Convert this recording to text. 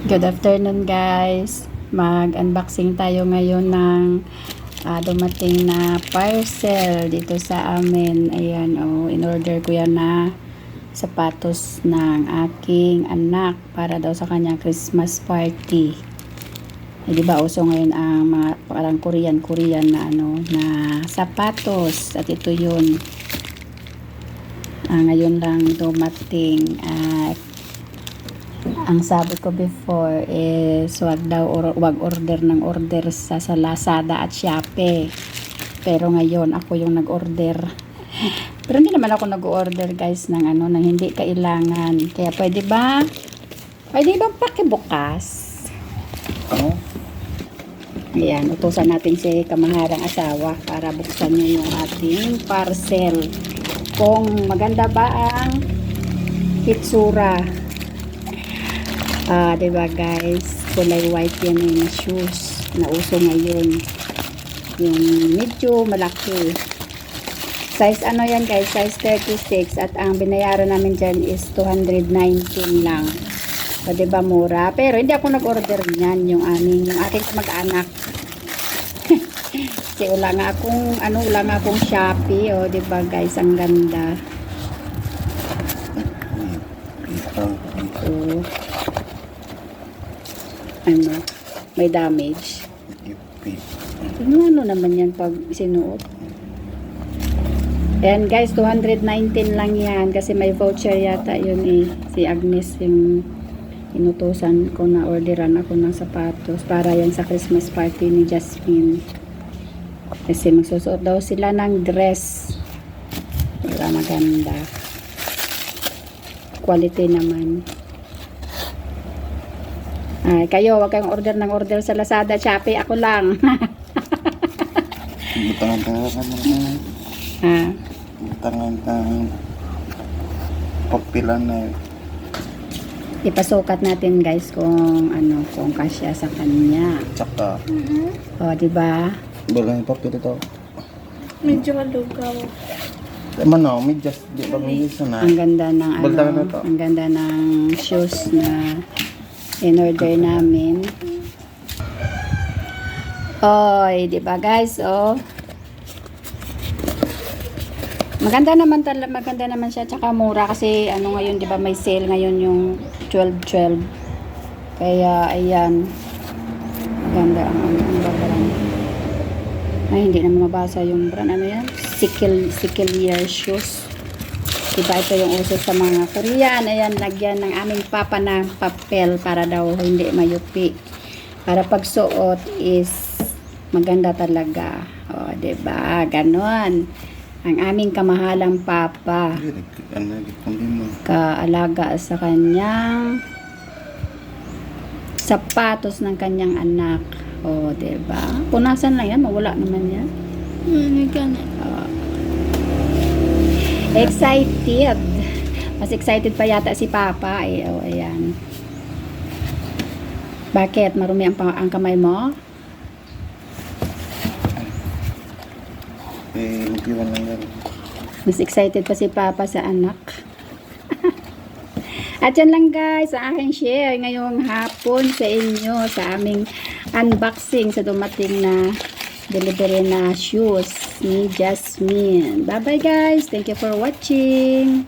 Good afternoon guys. Mag-unboxing tayo ngayon ng ah, dumating na parcel dito sa amin. Ayan oh, in-order ko yan na sapatos ng aking anak para daw sa kanyang Christmas party. Eh, di ba uso ngayon ang mga parang Korean Korean na ano na sapatos at ito yun. Ah, ngayon lang dumating at ang sabi ko before is wag daw or, wag order ng order sa, sa Lazada at Shopee. Pero ngayon ako yung nag-order. Pero hindi naman ako nag-order guys ng ano ng hindi kailangan. Kaya pwede ba? Pwede ba pakibukas? Ano? Ayan, utusan natin si kamaharang asawa para buksan niya yung ating parcel. Kung maganda ba ang hitsura. Ah, 'di ba guys? Kulay white yan yung shoes na uso ngayon. Yung medyo malaki. Size ano yan guys? Size 36 at ang binayaran namin dyan is 219 lang. So, 'di ba mura? Pero hindi ako nag-order niyan yung aming yung aking kamag-anak. Kasi wala nga akong ano, wala nga akong Shopee, oh, 'di ba guys? Ang ganda. Ito. So, ano, may damage. Ano, ano naman yan pag sinuot? Ayan guys, 219 lang yan kasi may voucher yata yun eh. Si Agnes yung inutusan ko na orderan ako ng sapatos para yan sa Christmas party ni Jasmine. Kasi magsusuot daw sila ng dress. Wala maganda. Quality naman. Ay, kayo, wag kayong order ng order sa Lazada, Shopee. Ako lang. Butangan ka ka naman. ha? Butangan ka. Papilan na yun. Ipasukat natin guys kung ano, kung kasya sa kanya. Tsaka. O, di ba? Balang yung papel ito. Medyo malugaw. Tama na, may just. Di ba may just na? Ang ganda ng ano, ang ganda ng shoes na in-order namin. Oy, di ba guys? Oh. Maganda naman talaga, maganda naman siya tsaka mura kasi ano ngayon, 'di ba, may sale ngayon yung 12-12. Kaya ayan. Maganda ang ano, ang brand. Ay, hindi naman mabasa yung brand. Ano yan? Sikil, Sikilier shoes. Diba ito yung uso sa mga Korean. Ayan, lagyan ng aming papa na papel para daw hindi mayupi. Para pagsuot is maganda talaga. O, diba? Ganon. Ang aming kamahalang papa. Ano. Kaalaga sa kanyang sapatos ng kanyang anak. O, diba? Punasan lang yan. Mawala naman yan. Ano ganun? Excited. Mas excited pa yata si Papa. Ay, oh, ayan. Bakit? Marumi ang, ang kamay mo? Eh, lupiwan lang yan. Mas excited pa si Papa sa anak. At yan lang guys, ang aking share ngayong hapon sa inyo sa aming unboxing sa dumating na delivery na shoes ni Jasmine. Bye bye guys. Thank you for watching.